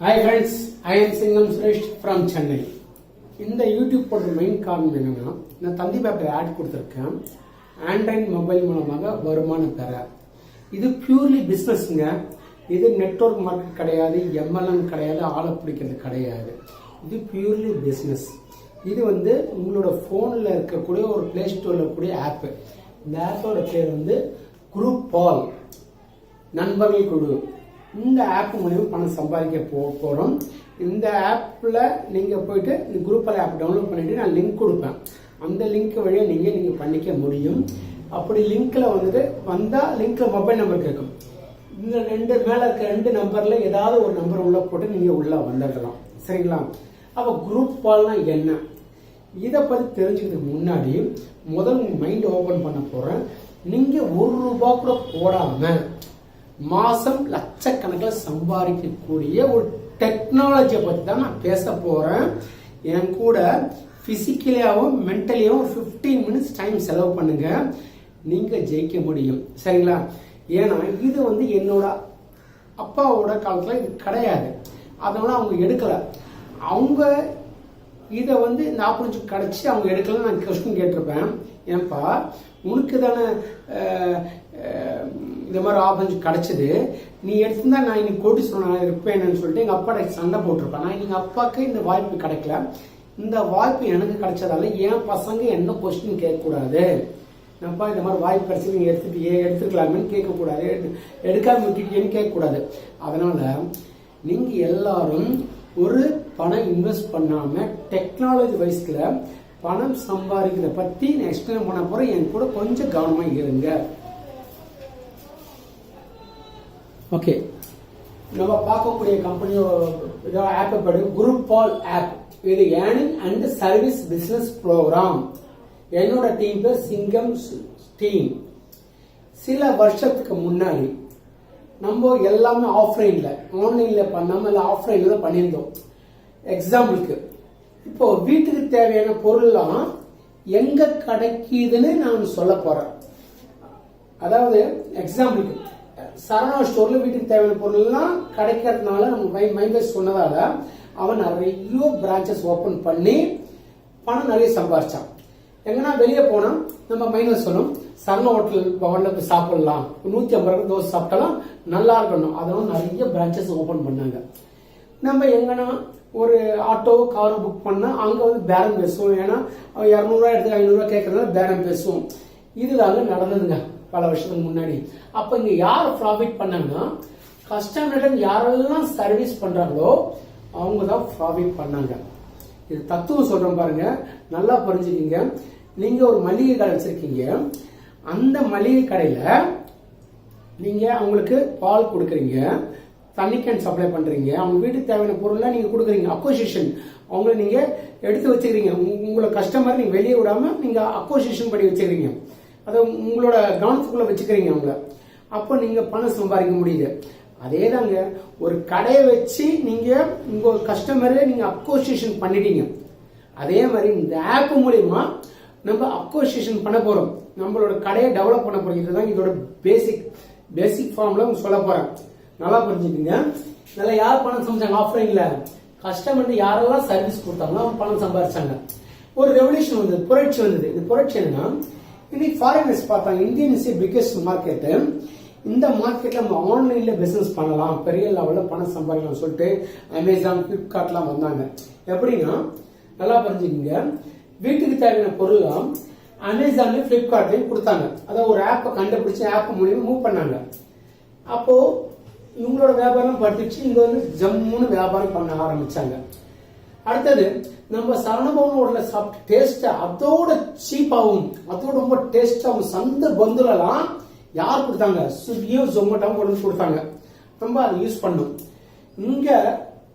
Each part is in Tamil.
ஹாய் ஃப்ரெண்ட்ஸ் ஐ எம் சிங்கம் சுரேஷ் ஃப்ரம் சென்னை இந்த யூடியூப் போடுற மெயின் காரணம் என்னென்னா நான் தந்தி பேப்பர் ஆட் கொடுத்துருக்கேன். ஆண்ட்ராய்ட் மொபைல் மூலமாக வருமானம் பெற. இது பியூர்லி பிஸ்னஸ்ங்க இது நெட்வொர்க் மார்க்கெட் கிடையாது எம்எல்எம் கிடையாது ஆளை பிடிக்கிறது கிடையாது. இது பியூர்லி பிஸ்னஸ் இது வந்து உங்களோட ஃபோனில் இருக்கக்கூடிய ஒரு பிளே ஸ்டோரில் இருக்கக்கூடிய ஆப்பு இந்த ஆப்போட பேர் வந்து குரூப் பால் நண்பர்கள் குழு. இந்த ஆப் மூலியமா பணம் சம்பாதிக்க போ போகிறோம் இந்த ஆப்பில் நீங்கள் போயிட்டு இந்த குரூப்பில் ஆப் டவுன்லோட் பண்ணிட்டு நான் லிங்க் கொடுப்பேன். அந்த லிங்க் வழியாக நீங்கள் நீங்கள் பண்ணிக்க முடியும். அப்படி லிங்க்கில் வந்துட்டு வந்தால் லிங்க்கில் மொபைல் நம்பர் கேட்கும். இந்த ரெண்டு மேலே இருக்க ரெண்டு நம்பரில் ஏதாவது ஒரு நம்பர் உள்ள போட்டு நீங்கள் உள்ளே வந்துடலாம். சரிங்களா? அப்போ குரூப் பால்னா என்ன? இதை பற்றி தெரிஞ்சுக்கிறதுக்கு முன்னாடி முதல் மைண்ட் ஓப்பன் பண்ண போகிறேன் நீங்கள் ஒரு ரூபா கூட போடாமல் மாசம் லட்சக்கணக்கில் சம்பாதிக்கக்கூடிய ஒரு டெக்னாலஜியை பற்றி தான் நான் பேச போகிறேன் என் கூட ஃபிசிக்கலியாகவும் மென்டலியாகவும் ஃபிஃப்டீன் மினிட்ஸ் டைம் செலவு பண்ணுங்க. நீங்கள் ஜெயிக்க முடியும். சரிங்களா? ஏன்னா இது வந்து என்னோட அப்பாவோட காலத்தில் இது கிடையாது. அதனால அவங்க எடுக்கலை. அவங்க இதை வந்து இந்த ஆப்பர்ச்சுனிட்டி கிடச்சி அவங்க எடுக்கலாம் நான் கொஸ்டின் கேட்டிருப்பேன். ஏன்பா உனக்கு தானே இந்த மாதிரி ஆப்பர்ச்சுனிட்டி கிடச்சிது. நீ எடுத்திருந்தா நான் இன்னைக்கு கோடி சொன்ன இருப்பேன்னு சொல்லிட்டு எங்கள் அப்பா சண்டை போட்டிருப்பேன். நான் எங்கள் அப்பாவுக்கு இந்த வாய்ப்பு கிடைக்கல. இந்த வாய்ப்பு எனக்கு கிடைச்சதால என் பசங்க என்ன கொஸ்டின் கேட்கக்கூடாது. என்ப்பா இந்த மாதிரி வாய்ப்பு கிடைச்சி நீங்கள் எடுத்துட்டியே எடுத்துக்கலாமேன்னு கேட்கக்கூடாது. எடுக்காம விட்டுட்டியேன்னு கேட்கக்கூடாது. அதனால நீங்க எல்லாரும் ஒரு பணம் இன்வெஸ்ட் பண்ணாம டெக்னாலஜி வைஸ்ல பணம் சம்பாதிக்கிறத பத்தி நான் எக்ஸ்பிளைன் பண்ண போறேன். என் கூட கொஞ்சம் கவனமா இருங்க. ஓகே நம்ம பார்க்கக்கூடிய கம்பெனியோட ஆப் படி குரூப் பால் ஆப் இது earning and service business program என்னோட டீம் பேர் சிங்கம் டீம் சில வருஷத்துக்கு முன்னாடி நம்ம எல்லாமே ஆஃப்லைன்ல ஆன்லைன்ல பண்ணாம இல்லை ஆஃப்லைன்ல தான் பண்ணியிருந்தோம். எக்ஸாம்பிளுக்கு இப்போ வீட்டுக்கு தேவையான பொருள்லாம் எங்க கிடைக்குதுன்னு நான் சொல்ல போறேன். அதாவது எக்ஸாம்பிளுக்கு சரணா ஸ்டோர்ல வீட்டுக்கு தேவையான பொருள்லாம் கிடைக்கிறதுனால நம்ம மை மைண்ட் சொன்னதால அவன் நிறைய பிரான்ச்சஸ் ஓபன் பண்ணி பணம் நிறைய சம்பாரிச்சான். எங்கன்னா வெளியே போனா நம்ம மைனஸ் சொன்னோம் சன் ஹோட்டல் பவன்ல போய் சாப்பிடலாம். நூத்தி ஐம்பது ரூபாய் தோசை சாப்பிட்டாலும் நல்லா இருக்கணும். அதனால நிறைய பிரான்ச்சஸ் ஓபன் பண்ணாங்க. நம்ம எங்கன்னா ஒரு ஆட்டோ காரோ புக் பண்ணா அங்க வந்து பேரம் பேசுவோம். ஏன்னா இரநூறுவா எடுத்து ஐநூறுரூவா கேட்கறதுனால பேரம் பேசுவோம். இதுதாங்க நடந்ததுங்க பல வருஷத்துக்கு முன்னாடி. அப்ப இங்க யார் ப்ராஃபிட் பண்ணாங்கன்னா கஸ்டமரிடம் யாரெல்லாம் சர்வீஸ் பண்றாங்களோ அவங்க தான் ப்ராஃபிட் பண்ணாங்க. இது தத்துவம் சொல்றேன் பாருங்க. நல்லா புரிஞ்சுக்கிங்க. நீங்க ஒரு மளிகை கடை வச்சிருக்கீங்க. அந்த மளிகை கடையில் நீங்கள் அவங்களுக்கு பால் கொடுக்குறீங்க தண்ணி கேன் சப்ளை பண்ணுறீங்க அவங்க வீட்டுக்கு தேவையான பொருள்லாம் நீங்கள் கொடுக்குறீங்க அக்கோசியேஷன் அவங்கள நீங்கள் எடுத்து வச்சுக்கிறீங்க. உங்களை கஸ்டமர் நீங்கள் வெளியே விடாமல் நீங்கள் அக்கோசியேஷன் பண்ணி வச்சுக்கிறீங்க. அதை உங்களோட கவனத்துக்குள்ளே வச்சுக்கிறீங்க அவங்கள. அப்போ நீங்கள் பணம் சம்பாதிக்க முடியுது. அதே தாங்க ஒரு கடையை வச்சு நீங்கள் உங்கள் கஸ்டமரை நீங்கள் அக்கோசியேஷன் பண்ணிட்டீங்க. அதே மாதிரி இந்த ஆப் மூலயமா நம்ம அக்கோசியேஷன் பண்ண போறோம். நம்மளோட கடையை டெவலப் பண்ண போறோம். இதுதான் இதோட பேசிக் பேசிக் ஃபார்ம்ல சொல்ல போறேன். நல்லா புரிஞ்சுக்கோங்க. நல்லா யார் பணம் சம்பாதிச்சாங்க? ஆஃப்லைன்ல கஸ்டமர் யாரெல்லாம் சர்வீஸ் கொடுத்தாங்களோ அவங்க பணம் சம்பாதிச்சாங்க. ஒரு ரெவல்யூஷன் வந்தது புரட்சி வந்தது. இந்த புரட்சி என்னன்னா இன்னைக்கு ஃபாரினர்ஸ் பார்த்தாங்க. இந்தியன் இஸ் பிக்கஸ்ட் மார்க்கெட் இந்த மார்க்கெட்ல நம்ம ஆன்லைன்ல பிசினஸ் பண்ணலாம். பெரிய லெவல்ல பணம் சம்பாதிக்கலாம் சொல்லிட்டு அமேசான் பிளிப்கார்ட்லாம் வந்தாங்க. எப்படின்னா நல்லா புரிஞ்சுக்கங்க. வீட்டுக்கு தேவையான பொருள்லாம் அமேசான்லயும் பிளிப்கார்ட்லயும் கொடுத்தாங்க. அதாவது ஒரு ஆப்பை கண்டுபிடிச்சு ஆப் மூலியமா மூவ் பண்ணாங்க. அப்போ இவங்களோட வியாபாரம் படுத்துச்சு இங்க வந்து ஜம்முன்னு வியாபாரம் பண்ண ஆரம்பிச்சாங்க. அடுத்தது நம்ம சரணபவன் ஹோட்டல சாப்பிட்டு டேஸ்ட் அதோட சீப்பாகவும் அதோட ரொம்ப டேஸ்டாகவும் சந்த பந்துலலாம் யார் கொடுத்தாங்க? ஸ்விக்கியும் ஜொமேட்டோவும் கொண்டு வந்து கொடுத்தாங்க. ரொம்ப அதை யூஸ் பண்ணும். இங்க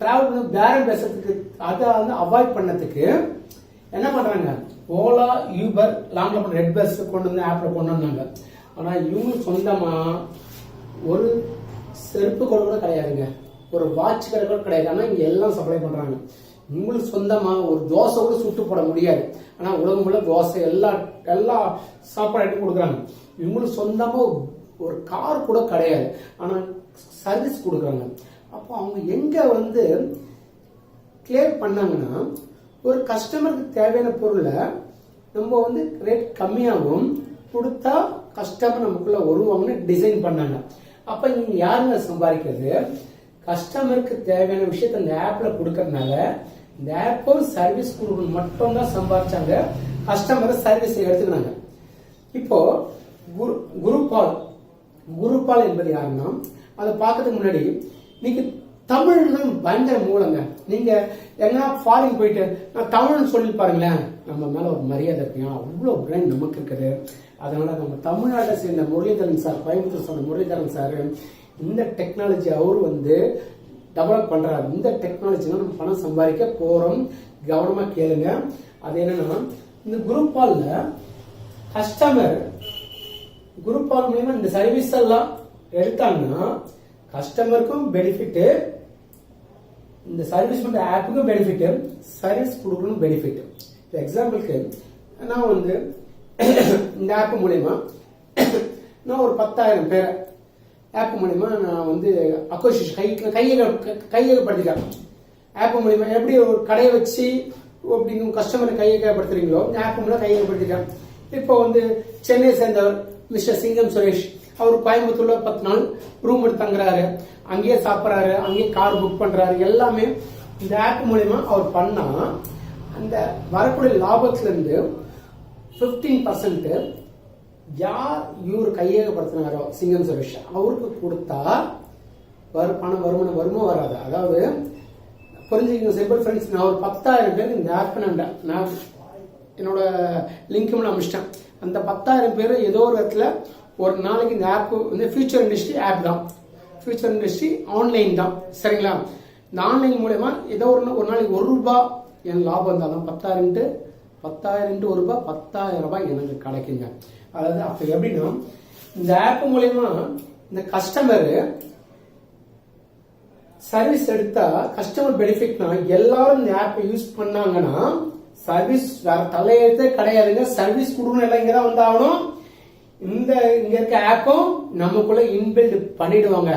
டிராவல் பண்ண பேரம் பேசுறதுக்கு அதை வந்து அவாய்ட் பண்ணதுக்கு என்ன பண்றாங்க? ஓலா யூபர் லாங்ல பண்ண ரெட் பஸ் கொண்டு வந்து ஆப்ல கொண்டு வந்தாங்க. ஆனா இவங்க சொந்தமா ஒரு செருப்பு கூட கூட கிடையாதுங்க. ஒரு வாட்ச் கடை கூட கிடையாது. ஆனா இங்க எல்லாம் சப்ளை பண்றாங்க. உங்களுக்கு சொந்தமா ஒரு தோசை கூட சுட்டு போட முடியாது. ஆனா உலகம் உள்ள தோசை எல்லா எல்லா சாப்பாடு எடுத்து கொடுக்குறாங்க. இவங்களுக்கு சொந்தமா ஒரு கார் கூட கிடையாது. ஆனா சர்வீஸ் கொடுக்குறாங்க. அப்போ அவங்க எங்க வந்து கிளியர் பண்ணாங்கன்னா ஒரு கஸ்டமருக்கு தேவையான பொருளை நம்ம வந்து ரேட் கம்மியாகவும் கொடுத்தா கஸ்டமர் நமக்குள்ள வருவாங்கன்னு டிசைன் பண்ணாங்க. அப்ப நீங்க யாருங்க சம்பாதிக்கிறது? கஸ்டமருக்கு தேவையான விஷயத்த இந்த ஆப்ல கொடுக்கறதுனால இந்த ஆப்பும் சர்வீஸ் கொடுக்கணும் மட்டும்தான் சம்பாதிச்சாங்க. கஸ்டமரை சர்வீஸ் எடுத்துக்கிறாங்க இப்போ குரு குருபால் குருபால் என்பது யாருன்னா அதை பார்க்கறதுக்கு முன்னாடி இன்னைக்கு தமிழ்தான் பயங்கர மூலங்க. நீங்க எங்கன்னா ஃபாரின் போயிட்டு நான் தமிழ்னு சொல்லி பாருங்களேன். நம்ம மேல ஒரு மரியாதை இருக்கு. அவ்வளோ பிரைன் நமக்கு இருக்குது. அதனால நம்ம தமிழ்நாட்டை சேர்ந்த முரளிதரன் சார் கோயம்புத்தூர் சொன்ன முரளிதரன் சார் இந்த டெக்னாலஜி அவரு வந்து டெவலப் பண்றாரு. இந்த டெக்னாலஜினா நம்ம பணம் சம்பாதிக்க போறோம். கவனமா கேளுங்க. அது என்னன்னா இந்த குரூப் கால்ல கஸ்டமர் குரூப் கால் மூலியமா இந்த சர்வீஸ் எல்லாம் எடுத்தாங்கன்னா கஸ்டமருக்கும் பெனிஃபிட்டு இந்த சர்வீஸ் பண்ற ஆப்புக்கும் பெனிஃபிட் சர்வீஸ் கொடுக்கணும் பெனிஃபிட் எக்ஸாம்பிளுக்கு நான் வந்து இந்த ஆப் மூலயமா நான் ஒரு பத்தாயிரம் பேரை ஆப் மூலயமா நான் வந்து அக்கோசிஷன் கை கையக கையகப்படுத்திக்கிறேன். ஆப் மூலயமா எப்படி ஒரு கடையை வச்சு அப்படிங்க கஸ்டமரை கையகப்படுத்துறீங்களோ இந்த ஆப் மூலம் கையகப்படுத்திக்கிறேன். இப்போ வந்து சென்னை சேர்ந்தவர் மிஸ்டர் சிங்கம் சுரேஷ். அவர் கோயம்புத்தூர்ல பத்து நாள் ரூம் எடுத்து தங்குறாரு அங்கேயே சாப்பிட்றாரு. அங்கேயே கார் புக் பண்றாரு. எல்லாமே இந்த ஆப் மூலயமா அவர் பண்ணா அந்த வரக்கூடிய லாபத்துல இருந்து பிப்டீன் பர்சன்ட் யார் இவர் கையகப்படுத்தினாரோ சிங்கம் சுரேஷ் அவருக்கு கொடுத்தா வரு பணம் வருமானம் வருமா வராது? அதாவது புரிஞ்சுக்கங்க சிம்பிள் ஃப்ரெண்ட்ஸ் நான் ஒரு பத்தாயிரம் பேர் இந்த ஆப் நான் நான் என்னோட லிங்க்கும் நான் அமிச்சிட்டேன். அந்த பத்தாயிரம் பேர் ஏதோ ஒரு இடத்துல ஒரு நாளைக்கு இந்த ஆப் வந்து ஃபியூச்சர் இண்டஸ்ட்ரி ஆப் தான். ஃபியூச்சர் இண்டஸ்ட்ரி ஆன்லைன் தான். சரிங்களா? இந்த ஆன்லைன் மூலயமா ஏதோ ஒரு ஒரு நாளைக்கு ஒரு ரூபாய் என் லாபம் இருந்தாலும் பத்தாயிரம்ட்டு பத்தாயிரம் ஒரு ரூபாய் பத்தாயிரம் ரூபாய் எனக்கு கிடைக்குங்க. அதாவது அப்போ எப்படின்னா இந்த ஆப் மூலயமா இந்த கஸ்டமர் சர்வீஸ் எடுத்தா கஸ்டமர் பெனிஃபிட்னா எல்லாரும் இந்த ஆப்பை யூஸ் பண்ணாங்கன்னா சர்வீஸ் வேற தலையெழுத்தே கிடையாதுங்க. சர்வீஸ் கொடுக்கணும் எல்லாம் இங்க தான் வந்தாகணும். இந்த இங்க இருக்க ஆப்பும் நமக்குள்ள இன்பில்ட் பண்ணிடுவாங்க.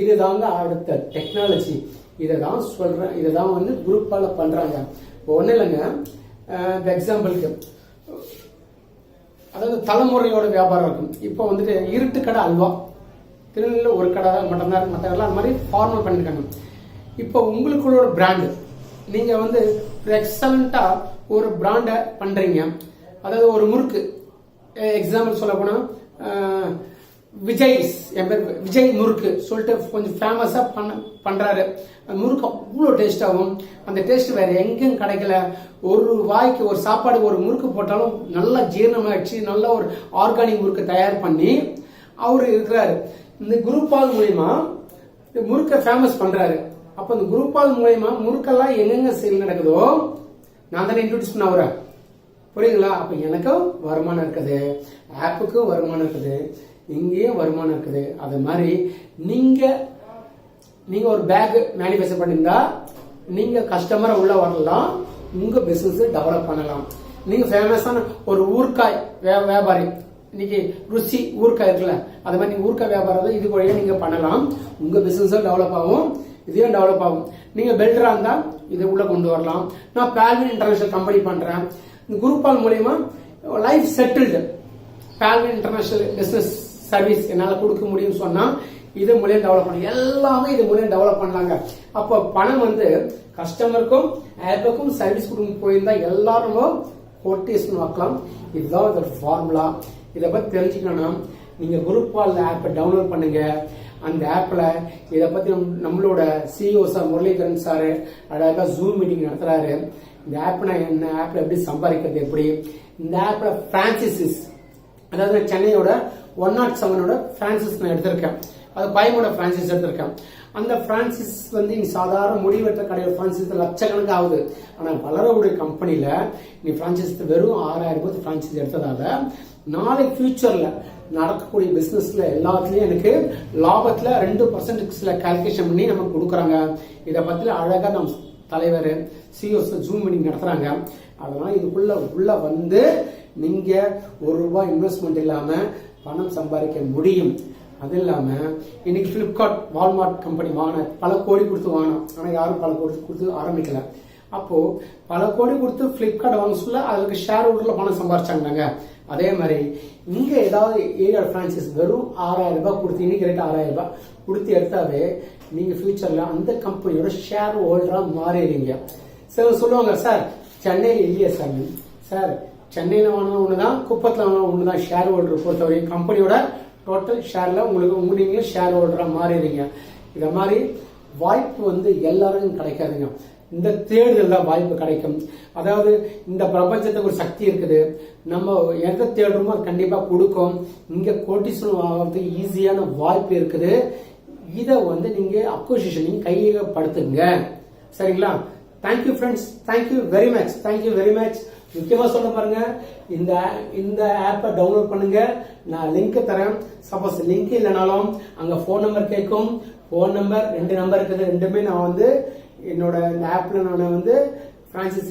இதுதாங்க அடுத்த டெக்னாலஜி இதை தான் சொல்றேன் இதை தான் வந்து குரூப்பால பண்றாங்க ஒன்றும் இல்லைங்க. இந்த எக்ஸாம்பிளுக்கு அதாவது தலைமுறையோட வியாபாரம் இருக்கும். இப்போ வந்துட்டு இருட்டு கடை அல்வா. திருநெல்வேலியில் ஒரு கடை தான் மட்டும்தான் இருக்கு. மற்ற கடை அந்த மாதிரி ஃபார்மல் பண்ணியிருக்காங்க இப்போ உங்களுக்குள்ள பிராண்டு நீங்கள் வந்து எக்ஸலண்ட்டாக ஒரு பிராண்டை பண்ணுறீங்க அதாவது ஒரு முறுக்கு. எக்ஸாம்பிள் சொல்ல போனா விஜய் என் பேர் விஜய் முறுக்கு சொல்லிட்டு கொஞ்சம் ஃபேமஸா பண்ண பண்றாரு. அந்த முறுக்கு அவ்வளோ டேஸ்டாகும் அந்த டேஸ்ட் வேற எங்கேயும் கிடைக்கல. ஒரு வாய்க்கு ஒரு சாப்பாடு ஒரு முறுக்கு போட்டாலும் நல்லா ஜீரணமாகிடுச்சு நல்ல ஒரு ஆர்கானிக் முறுக்கு தயார் பண்ணி அவர் இருக்கிறாரு. இந்த குரூப்பால் மூலயமா இந்த முறுக்கை ஃபேமஸ் பண்றாரு. அப்போ இந்த குரூப்பால் மூலயமா முறுக்கெல்லாம் எங்கெங்க சேல் நடக்குதோ நான் தானே இன்ட்ரோடியூஸ் பண்ண அவரை புரியுங்களா அப்போ எனக்கும் வருமானம் இருக்குது. ஆப்புக்கும் வருமானம் இருக்குது. இங்கேயும் வருமானம் இருக்குது. அது மாதிரி நீங்க நீங்க ஒரு பேக் மேனுஃபேக்சர் பண்ணியிருந்தா நீங்க கஸ்டமரை உள்ள வரலாம். உங்க பிசினஸ் டெவலப் பண்ணலாம். நீங்க ஃபேமஸான ஒரு ஊர்க்காய் வே- வியாபாரி இன்னைக்கு ருசி ஊர்க்காய் இருக்குல்ல அது மாதிரி நீங்கள் ஊர்க்காய் வியாபாரம் இது வழியாக நீங்க பண்ணலாம். உங்க பிஸ்னஸும் டெவலப் ஆகும். இதையும் டெவலப் ஆகும். நீங்க பெல்டரா இருந்தா இதை உள்ள கொண்டு வரலாம். நான் பேல்வின் இன்டர்நேஷனல் கம்பெனி பண்றேன். இந்த குரூப்பால் மூலயமா லைஃப் செட்டில்டு பால்வின் இன்டர்நேஷனல் பிசினஸ் சர்வீஸ் என்னால் கொடுக்க முடியும்னு சொன்னால் இது மூலியம் டெவலப் பண்ணலாம் எல்லாமே இது மூலியம் டெவலப் பண்ணலாங்க. அப்போ பணம் வந்து கஸ்டமருக்கும் ஆப்புக்கும் சர்வீஸ் கொடுக்க போயிருந்தா எல்லாரும் கோட்டேஷன் வைக்கலாம் இதுதான் இதோட ஃபார்முலா இதை பற்றி தெரிஞ்சுக்கணும்னா நீங்கள் குரூப் ஆப்பை டவுன்லோட் பண்ணுங்க. அந்த ஆப்பில் இதை பற்றி நம்- நம்மளோட சிஇஓ சார் முரளிதரன் சார் அழகாக ஜூம் மீட்டிங் நடத்துறாரு. இந்த ஆப்னா என்ன? ஆப்ல எப்படி சம்பாதிக்கிறது எப்படி? இந்த ஆப்ல பிரான்சிசிஸ் அதாவது சென்னையோட ஒன் நாட் செவனோட பிரான்சிஸ் நான் எடுத்திருக்கேன். அது பயமோட பிரான்சிஸ் எடுத்திருக்கேன். அந்த பிரான்சிஸ் வந்து நீ சாதாரண முடிவெற்ற கடையோட பிரான்சிஸ் லட்சக்கணக்கு ஆகுது. ஆனா வளரக்கூடிய கம்பெனில நீ பிரான்சிஸ் வெறும் ஆறாயிரம் ரூபாய் பிரான்சிஸ் எடுத்ததால நாளை ஃபியூச்சர்ல நடக்கக்கூடிய பிசினஸ்ல எல்லாத்துலயும் எனக்கு லாபத்துல ரெண்டு பர்சன்ட் சில கால்குலேஷன் பண்ணி நமக்கு கொடுக்குறாங்க. இதை பத்தி அழகா நம்ம தலைவர் சிஓஸ் ஜூம் மீட்டிங் நடத்துறாங்க. அதனால இதுக்குள்ள உள்ள வந்து நீங்க ஒரு ரூபாய் இன்வெஸ்ட்மெண்ட் இல்லாம பணம் சம்பாதிக்க முடியும். அது இல்லாம இன்னைக்கு பிளிப்கார்ட் வால்மார்ட் கம்பெனி வாங்கின பல கோடி கொடுத்து வாங்கினோம். ஆனா யாரும் பல கோடி கொடுத்து ஆரம்பிக்கல. அப்போ பல கோடி கொடுத்து பிளிப்கார்ட் வாங்க சொல்ல அதுக்கு ஷேர் ஹோல்டர்ல பணம் சம்பாரிச்சாங்க அதே மாதிரி இங்க ஏதாவது ஏரியா பிரான்சைஸ் வெறும் ஆறாயிரம் ரூபாய் கொடுத்து இன்னைக்கு ரேட் ஆறாயிரம் ரூபாய் கொடுத்து எடுத்தாவே நீங்க ஃபியூச்சர்ல அந்த கம்பெனியோட ஷேர் ஹோல்டரா மாறிடுங்க சிலர் சொல்லுவாங்க சார் சென்னையில் இல்லையா சார். சார் சென்னையில் வாங்கினா ஒன்று தான் குப்பத்தில் வாங்கினா ஒன்று தான் ஷேர் ஹோல்டர் பொறுத்தவரைக்கும் கம்பெனியோட டோட்டல் ஷேரில் உங்களுக்கு உங்க நீங்களும் ஷேர் ஹோல்டராக மாறிடுங்க இதை மாதிரி வாய்ப்பு வந்து எல்லாருக்கும் கிடைக்காதுங்க. இந்த தேடுதல் தான் வாய்ப்பு கிடைக்கும். அதாவது இந்த பிரபஞ்சத்துக்கு ஒரு சக்தி இருக்குது. நம்ம எதை தேடுறோமோ அது கண்டிப்பாக கொடுக்கும். இங்கே கோட்டிசன் ஆகிறதுக்கு ஈஸியான வாய்ப்பு இருக்குது. இதை வந்து நீங்க அக்வசிஷன் கையகப்படுத்துங்க. சரிங்களா? Thank you friends thank you very much thank you very much முக்கியமாக சொல்ல பாருங்க இந்த இந்த ஆப்பை டவுன்லோட் பண்ணுங்க. நான் லிங்க் தரேன். சப்போஸ் லிங்க் இல்லைனாலும் அங்கே ஃபோன் நம்பர் கேட்கும். ஃபோன் நம்பர் ரெண்டு நம்பர் இருக்குது. ரெண்டுமே நான் வந்து என்னோட இந்த ஆப்ல நான் வந்து பிரான்சிஸ்